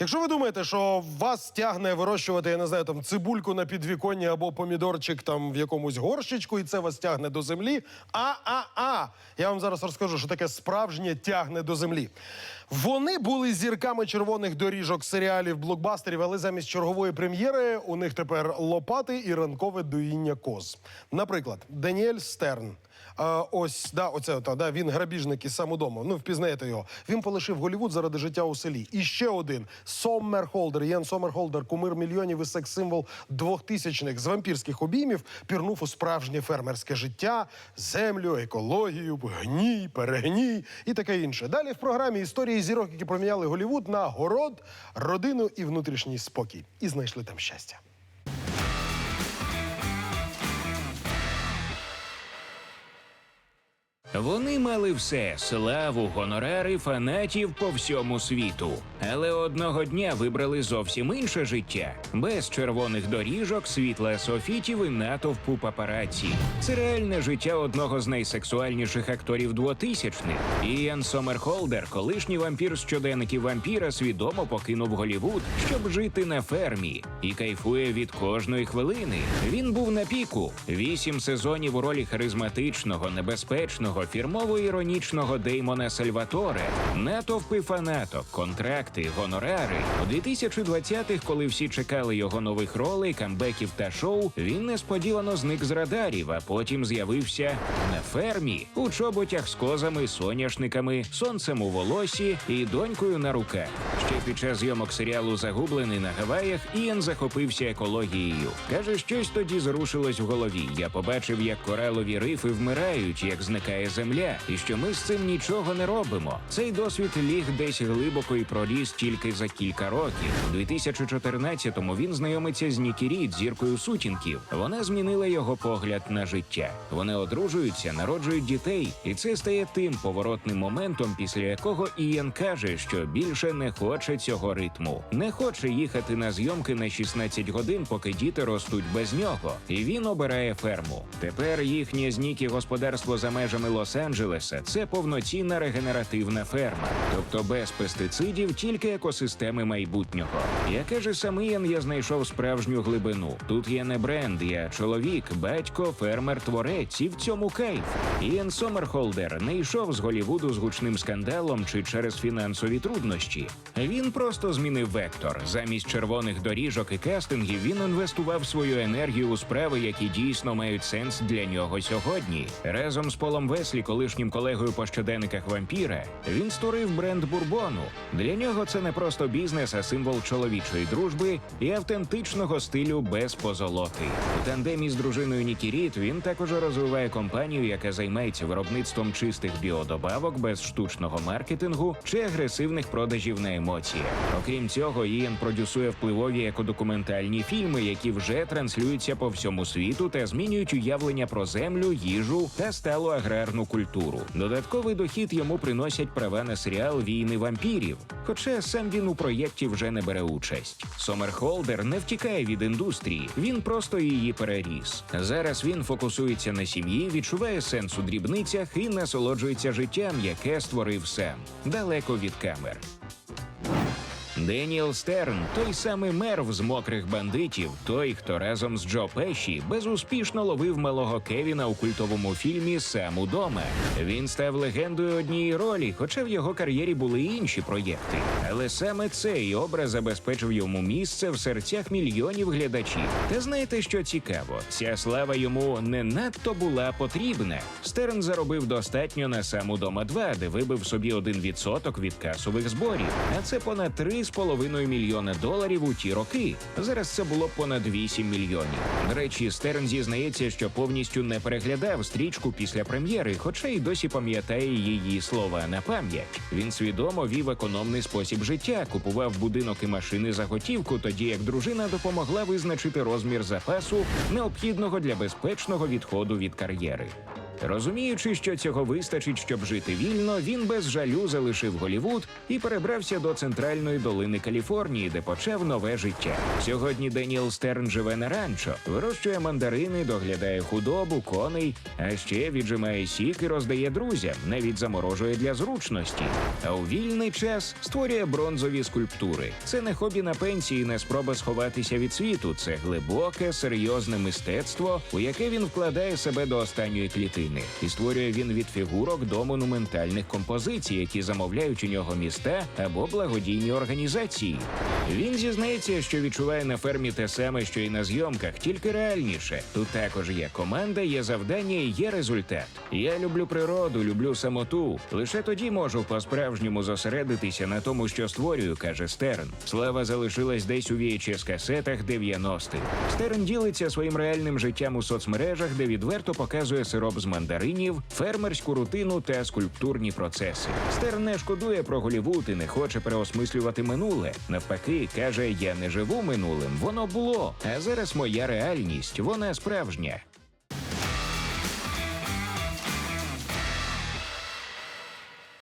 Якщо ви думаєте, що вас тягне вирощувати, я не знаю, там цибульку на підвіконні або помідорчик там в якомусь горщичку, і це вас тягне до землі. А-а-а! Я вам зараз розкажу, що таке справжнє тягне до землі. Вони були зірками червоних доріжок серіалів блокбастерів, але замість чергової прем'єри у них тепер лопати і ранкове доїння коз. Наприклад, Даніель Стерн. А, ось да, оце та, да, він грабіжник із самодому. Ну, впізнаєте його. Він полишив Голівуд заради життя у селі. І ще один Соммерхолдер. Єн Соммерхолдер, кумир мільйонів і секс-символ двохтисячних з вампірських обіймів, пірнув у справжнє фермерське життя, землю, екологію, гній, перегній і таке інше. Далі в програмі історії зірок, які проміняли Голівуд на город, родину і внутрішній спокій. І знайшли там щастя. Вони мали все славу, гонорари, фанатів по всьому світу. Але одного дня вибрали зовсім інше життя без червоних доріжок, світла софітів і натовпу папараці. Це реальне життя одного з найсексуальніших акторів 2000-х. Іан Сомерхолдер, колишній вампір з щоденників вампіра, свідомо покинув Голівуд, щоб жити на фермі, і кайфує від кожної хвилини. Він був на піку вісім сезонів у ролі харизматичного, небезпечного, фірмово-іронічного Деймона Сальваторе, натовпи фанаток, контракти, гонорари. У 2020-х, коли всі чекали його нових ролей, камбеків та шоу, він несподівано зник з радарів, а потім з'явився на фермі у чоботях з козами, соняшниками, сонцем у волосі і донькою на руках. Ще під час зйомок серіалу Загублений на Гаваях Іан захопився екологією. Каже, щось тоді зрушилось в голові. Я побачив, як коралові рифи вмирають, як зникає земля, і що ми з цим нічого не робимо. Цей досвід ліг десь глибоко і проріс тільки за кілька років. У 2014-му він знайомиться з Нікі Рід, зіркою сутінків. Вона змінила його погляд на життя. Вони одружуються, народжують дітей, і це стає тим поворотним моментом, після якого Ієн каже, що більше не хоче цього ритму, не хоче їхати на зйомки на 16 годин, поки діти ростуть без нього. І він обирає ферму. Тепер їхнє з Нікі господарство за межами Лос-Анджелеса це повноцінна регенеративна ферма, тобто без пестицидів, тільки екосистеми майбутнього. Я каже сам я знайшов справжню глибину. Тут я не бренд, я чоловік, батько, фермер, творець, і в цьому кайф. Ієн Сомерхолдер не йшов з Голівуду з гучним скандалом чи через фінансові труднощі. Він просто змінив вектор. Замість червоних доріжок і кастингів він інвестував свою енергію у справи, які дійсно мають сенс для нього сьогодні. Разом з Полом Веслі, колишнім колегою по щоденниках вампіра, він створив бренд бурбону. Для нього це не просто бізнес, а символ чоловічої дружби і автентичного стилю без позолоти. У тандемі з дружиною Нікі Рід він також розвиває компанію, яка займається виробництвом чистих біодобавок без штучного маркетингу чи агресивних продажів на емоціях. Окрім цього, Ієн продюсує впливові екодокументальні фільми, які вже транслюються по всьому світу та змінюють уявлення про землю, їжу та сталу аграрну культуру. Додатковий дохід йому приносять права на серіал Війни вампірів. Хоча сам він у проєкті вже не бере участь. Сомерхолдер не втікає від індустрії, він просто її переріс. Зараз він фокусується на сім'ї, відчуває сенс у дрібницях і насолоджується життям, яке створив Сем далеко від камер. Деніел Стерн, той самий мерв з мокрих бандитів, той, хто разом з Джо Пеші безуспішно ловив малого Кевіна у культовому фільмі Сам удома. Він став легендою однієї ролі, хоча в його кар'єрі були й інші проєкти. Але саме цей образ забезпечив йому місце в серцях мільйонів глядачів. Та знаєте, що цікаво? Ця слава йому не надто була потрібна. Стерн заробив достатньо на сам удома 2, де вибив собі 1% від касових зборів. А це понад 3,5 мільйона доларів у ті роки. Зараз це було понад 8 мільйонів. До речі, Стерн зізнається, що повністю не переглядав стрічку після прем'єри, хоча й досі пам'ятає її слова на пам'ять. Він свідомо вів економний спосіб життя, купував будинок і машини за готівку, тоді як дружина допомогла визначити розмір запасу, необхідного для безпечного відходу від кар'єри. Розуміючи, що цього вистачить, щоб жити вільно, він без жалю залишив Голівуд і перебрався до центральної долини Каліфорнії, де почав нове життя. Сьогодні Деніел Стерн живе на ранчо, вирощує мандарини, доглядає худобу, коней, а ще віджимає сік і роздає друзям, навіть заморожує для зручності. А у вільний час створює бронзові скульптури. Це не хобі на пенсії, не спроба сховатися від світу. Це глибоке, серйозне мистецтво, у яке він вкладає себе до останньої клітини. І створює він від фігурок до монументальних композицій, які замовляють у нього міста або благодійні організації. Він зізнається, що відчуває на фермі те саме, що і на зйомках, тільки реальніше. Тут також є команда, є завдання і є результат. Я люблю природу, люблю самоту. Лише тоді можу по-справжньому зосередитися на тому, що створюю, каже Стерн. Слава залишилась десь у VHS касетах 90-х. Стерн ділиться своїм реальним життям у соцмережах, де відверто показує сироп з мандаринів, фермерську рутину та скульптурні процеси. Стер не шкодує про Голівуд і не хоче переосмислювати минуле. Навпаки, каже: я не живу минулим, воно було. А зараз моя реальність, вона справжня.